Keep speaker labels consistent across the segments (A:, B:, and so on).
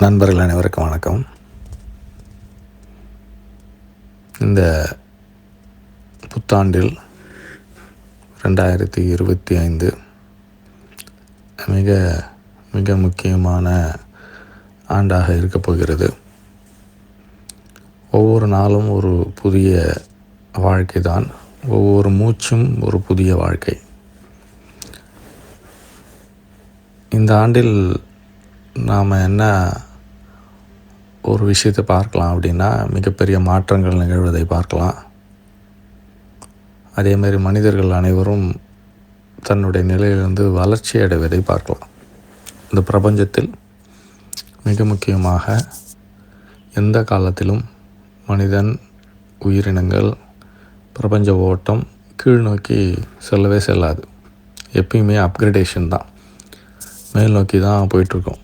A: நண்பர்கள் அனைவருக்கும் வணக்கம். இந்த புத்தாண்டில் ரெண்டாயிரத்தி இருபத்தி ஐந்து மிக மிக முக்கியமான ஆண்டாக இருக்கப் போகிறது. ஒவ்வொரு நாளும் ஒரு புதிய வாழ்க்கை தான். ஒவ்வொரு மூச்சும் ஒரு புதிய வாழ்க்கை. இந்த ஆண்டில் நாம் என்ன ஒரு விஷயத்தை பார்க்கலாம் அப்படின்னா மிகப்பெரிய மாற்றங்கள் நிகழ்வதை பார்க்கலாம். அதே மாதிரி மனிதர்கள் அனைவரும் தன்னுடைய நிலையிலிருந்து வளர்ச்சி அடைவதை பார்க்கலாம். இந்த பிரபஞ்சத்தில் மிக முக்கியமாக எந்த காலத்திலும் மனிதன் உயிரினங்கள் பிரபஞ்ச ஓட்டம் கீழ் நோக்கி செல்லவே செல்லாது. எப்பயுமே அப்கிரேடேஷன் தான். மேல் நோக்கி தான் போயிட்டுருக்கோம்.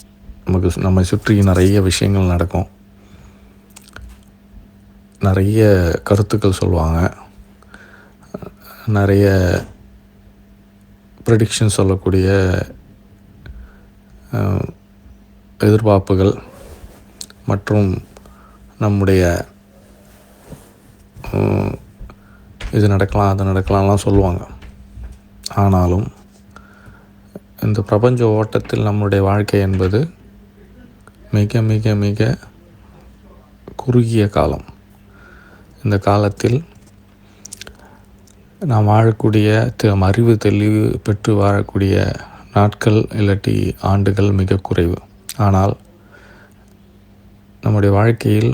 A: நமக்கு நம்மை சுற்றி நிறைய விஷயங்கள் நடக்கும். நிறைய கருத்துக்கள் சொல்லுவாங்க. நிறைய ப்ரெடிக்ஷன் சொல்லக்கூடிய எதிர்பார்ப்புகள் மற்றும் நம்முடைய இது நடக்கலாம் அது நடக்கலாம்லாம் சொல்லுவாங்க. ஆனாலும் இந்த பிரபஞ்ச ஓட்டத்தில் நம்முடைய வாழ்க்கை என்பது மிக மிக மிக குறுகிய காலம். இந்த காலத்தில் நாம் வாழக்கூடிய தம் அறிவு தெளிவு பெற்று வாழக்கூடிய நாட்கள் இல்லாட்டி ஆண்டுகள் மிக குறைவு. ஆனால் நம்முடைய வாழ்க்கையில்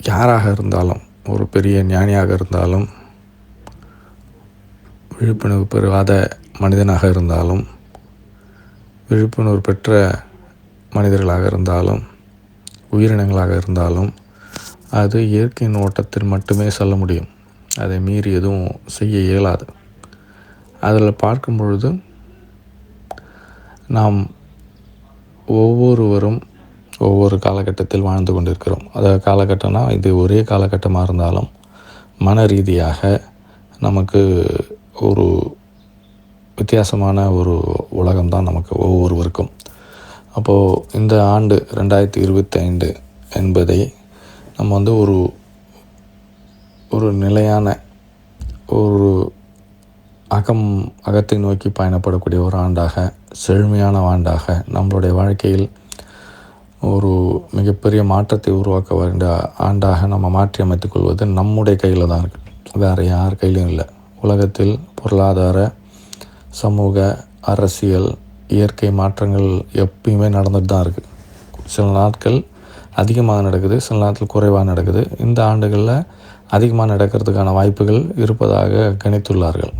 A: யாராக இருந்தாலும் ஒரு பெரிய ஞானியாக இருந்தாலும் விழிப்புணர்வு பெறாத மனிதனாக இருந்தாலும் விழிப்புணர்வு பெற்ற மனிதர்களாக இருந்தாலும் உயிரினங்களாக இருந்தாலும் அது இயற்கையின் ஓட்டத்தில் மட்டுமே சொல்ல முடியும். அதை மீறி எதுவும் செய்ய இயலாது. அதில் பார்க்கும் பொழுது நாம் ஒவ்வொருவரும் ஒவ்வொரு காலகட்டத்தில் வாழ்ந்து கொண்டிருக்கிறோம். அதாவது காலகட்டம்னா இது ஒரே காலகட்டமாக இருந்தாலும் மன ரீதியாக நமக்கு ஒரு வித்தியாசமான ஒரு உலகம் தான் நமக்கு ஒவ்வொருவருக்கும். அப்போது இந்த ஆண்டு ரெண்டாயிரத்தி இருபத்தைந்து என்பதை நம்ம வந்து ஒரு ஒரு நிலையான ஒரு அகம் அகத்தை நோக்கி பயணப்படக்கூடிய ஒரு ஆண்டாக செழுமையான ஆண்டாக நம்மளுடைய வாழ்க்கையில் ஒரு மிகப்பெரிய மாற்றத்தை உருவாக்க வேண்டிய ஆண்டாக நம்ம மாற்றி அமைத்துக் கொள்வது நம்முடைய கையில் தான் இருக்குது வேறு யார் கையிலும் இல்லை. உலகத்தில் பொருளாதார சமூக அரசியல் இயற்கை மாற்றங்கள் எப்பயுமே நடந்துட்டு தான் இருக்குது சில நாட்கள் அதிகமாக நடக்குது சில நேரத்தில் குறைவாக நடக்குது. இந்த ஆண்டுகளில் அதிகமாக நடக்கிறதுக்கான வாய்ப்புகள் இருப்பதாக கணித்துள்ளார்கள்.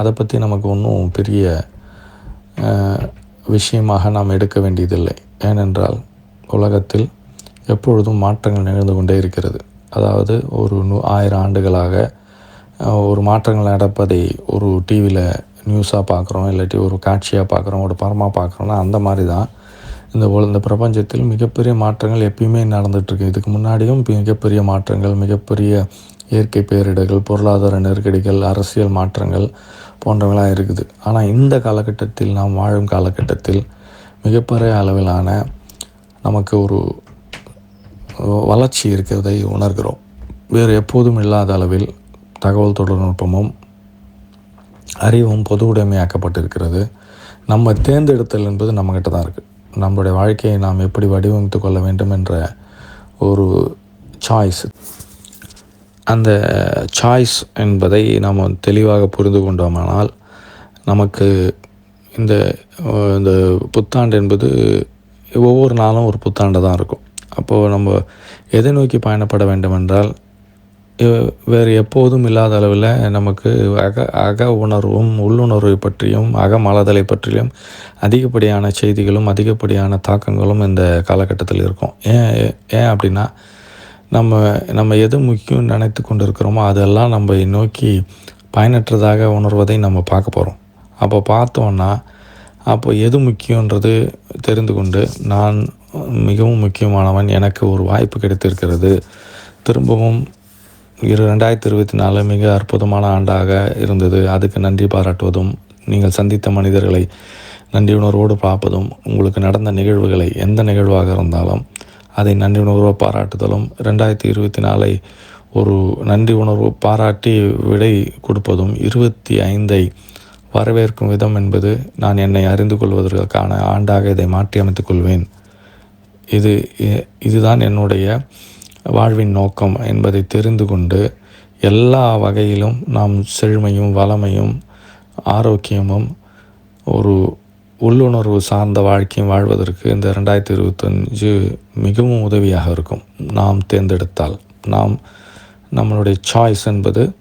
A: அதை பற்றி நமக்கு ஒன்றும் பெரிய விஷயமாக நாம் எடுக்க வேண்டியதில்லை. ஏனென்றால் உலகத்தில் எப்பொழுதும் மாற்றங்கள் நிகழ்ந்து கொண்டே இருக்கிறது. அதாவது ஒரு நூ ஆயிரம் ஆண்டுகளாக ஒரு மாற்றங்கள் நடப்பதை ஒரு டிவியில் நியூஸாக பார்க்குறோம் இல்லாட்டி ஒரு காட்சியாக பார்க்குறோம் ஒரு படமாக பார்க்குறோன்னா அந்த மாதிரி தான் இந்த இந்த பிரபஞ்சத்தில் மிகப்பெரிய மாற்றங்கள் எப்பயுமே நடந்துகிட்ருக்கு இதுக்கு முன்னாடியும் மிகப்பெரிய மாற்றங்கள் மிகப்பெரிய இயற்கை பேரிடர்கள் பொருளாதார நெருக்கடிகள் அரசியல் மாற்றங்கள் போன்றவெல்லாம் இருக்குது. ஆனால் இந்த காலகட்டத்தில் நாம் வாழும் காலகட்டத்தில் மிகப்பெரிய அளவிலான நமக்கு ஒரு வளர்ச்சி இருக்கிறதை உணர்கிறோம். வேறு எப்போதும் இல்லாத அளவில் தகவல் தொழில்நுட்பமும் அறிவும் பொது உடைமையாக்கப்பட்டிருக்கிறது. நம்ம தேர்ந்தெடுத்தல் என்பது நம்மக்கிட்ட தான் இருக்குது நம்மளுடைய வாழ்க்கையை நாம் எப்படி வடிவமைத்து கொள்ள வேண்டும் என்ற ஒரு சாய்ஸ் அந்த சாய்ஸ் என்பதை நாம் தெளிவாக புரிந்து கொண்டோமானால் நமக்கு இந்த இந்த புத்தாண்டு என்பது ஒவ்வொரு நாளும் ஒரு புத்தாண்டு தான் இருக்கும். அப்போது நம்ம எதை நோக்கி பயணப்பட வேண்டும் என்றால் வேறு எப்போதும் இல்லாத அளவில் நமக்கு அக அக உணர்வும் உள்ளுணர்வை பற்றியும் அகமலதலை பற்றியும் அதிகப்படியான செய்திகளும் அதிகப்படியான தாக்கங்களும் இந்த காலகட்டத்தில் இருக்கும். ஏன் ஏன் அப்படின்னா நம்ம நம்ம எது முக்கியம் நினைத்து கொண்டு இருக்கிறோமோ அதெல்லாம் நம்ம நோக்கி பயனற்றதாக உணர்வதை நம்ம பார்க்க போகிறோம் அப்போ பார்த்தோன்னா அப்போ எது முக்கியன்றது தெரிந்து கொண்டு நான் மிகவும் முக்கியமானவன் எனக்கு ஒரு வாய்ப்பு கிடைத்திருக்கிறது. திரும்பவும் இரு ரெண்டாயிரத்தி இருபத்தி நாலு மிக அற்புதமான ஆண்டாக இருந்தது. அதுக்கு நன்றி பாராட்டுவதும் நீங்கள் சந்தித்த மனிதர்களை நன்றி உணர்வோடு பார்ப்பதும் உங்களுக்கு நடந்த நிகழ்வுகளை எந்த நிகழ்வாக இருந்தாலும் அதை நன்றி உணர்வை பாராட்டுதலும். ரெண்டாயிரத்தி இருபத்தி நாலை ஒரு நன்றி உணர்வு பாராட்டி விடை கொடுப்பதும் இருபத்தி ஐந்தை வரவேற்கும் விதம் என்பது நான் என்னை அறிந்து கொள்வதற்கான ஆண்டாக இதை மாற்றி அமைத்துக் கொள்வேன். இது இதுதான் என்னுடைய வாழ்வின் நோக்கம் என்பதை தெரிந்து கொண்டு எல்லா வகையிலும் நாம் செழுமையும் வளமையும் ஆரோக்கியமும் ஒரு உள்ளுணர்வு சார்ந்த வாழ்க்கையும் வாழ்வதற்கு இந்த ரெண்டாயிரத்தி இருபத்தஞ்சு மிகவும் உதவியாக இருக்கும். நாம் தேர்ந்தெடுத்தால் நாம் நம்மளுடைய சாய்ஸ் என்பது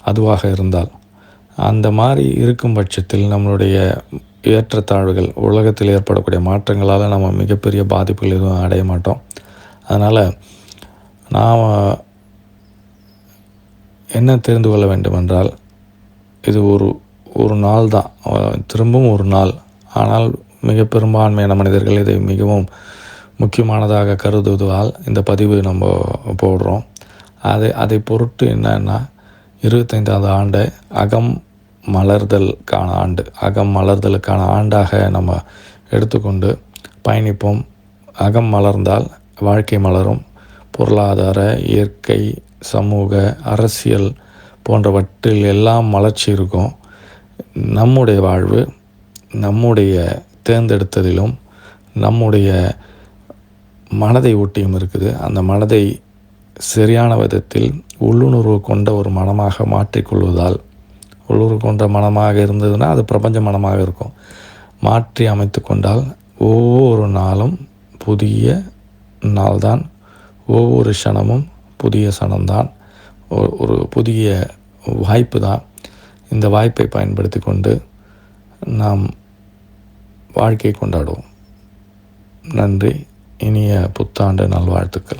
A: அதுவாக இருந்தால். அந்த மாதிரி இருக்கும் பட்சத்தில் நம்மளுடைய ஏற்றத்தாழ்வுகள் உலகத்தில் ஏற்படக்கூடிய மாற்றங்களால் நம்ம மிகப்பெரிய பாதிப்புகள் எதுவும் அடைய மாட்டோம். அதனால் நாம் என்ன தெரிந்து கொள்ள வேண்டுமென்றால் இது ஒரு ஒரு நாள் தான். திரும்பவும் ஒரு நாள். ஆனால் மிக பெரும்பான்மையான மனிதர்கள் இதை மிகவும் முக்கியமானதாக கருதுவதால் இந்த பதிவு நம்ம போடுறோம். அதை அதை பொருட்டு என்னன்னா இருபத்தைந்தாவது ஆண்டு அகம் மலர்தலுக்கான ஆண்டு. அகம் மலர்தலுக்கான ஆண்டாக நம்ம எடுத்துக்கொண்டு பயணிப்போம். அகம் மலர்ந்தால் வாழ்க்கை மலரும். பொருளாதார இயற்கை சமூக அரசியல் போன்றவற்றில் எல்லாம் மலர்ச்சி இருக்கும். நம்முடைய வாழ்வு நம்முடைய தேர்ந்தெடுத்ததிலும் நம்முடைய மனதை ஒட்டியும் இருக்குது. அந்த மனதை சரியான விதத்தில் உள்ளுணர்வு கொண்ட ஒரு மனமாக மாற்றிக்கொள்வதால் உள்ளுணர்வு கொண்ட மனமாக இருந்ததுன்னா அது பிரபஞ்ச மனமாக இருக்கும். மாற்றி அமைத்து கொண்டால் ஒவ்வொரு நாளும் புதிய நாள்தான் ஒவ்வொரு க்ஷணமும் புதிய சனம்தான் ஒரு புதிய வாய்ப்பு தான் இந்த வாய்ப்பை பயன்படுத்தி கொண்டு நாம் வாழ்க்கையை கொண்டாடுவோம். நன்றி. இனிய புத்தாண்டு நல்வாழ்த்துக்கள்.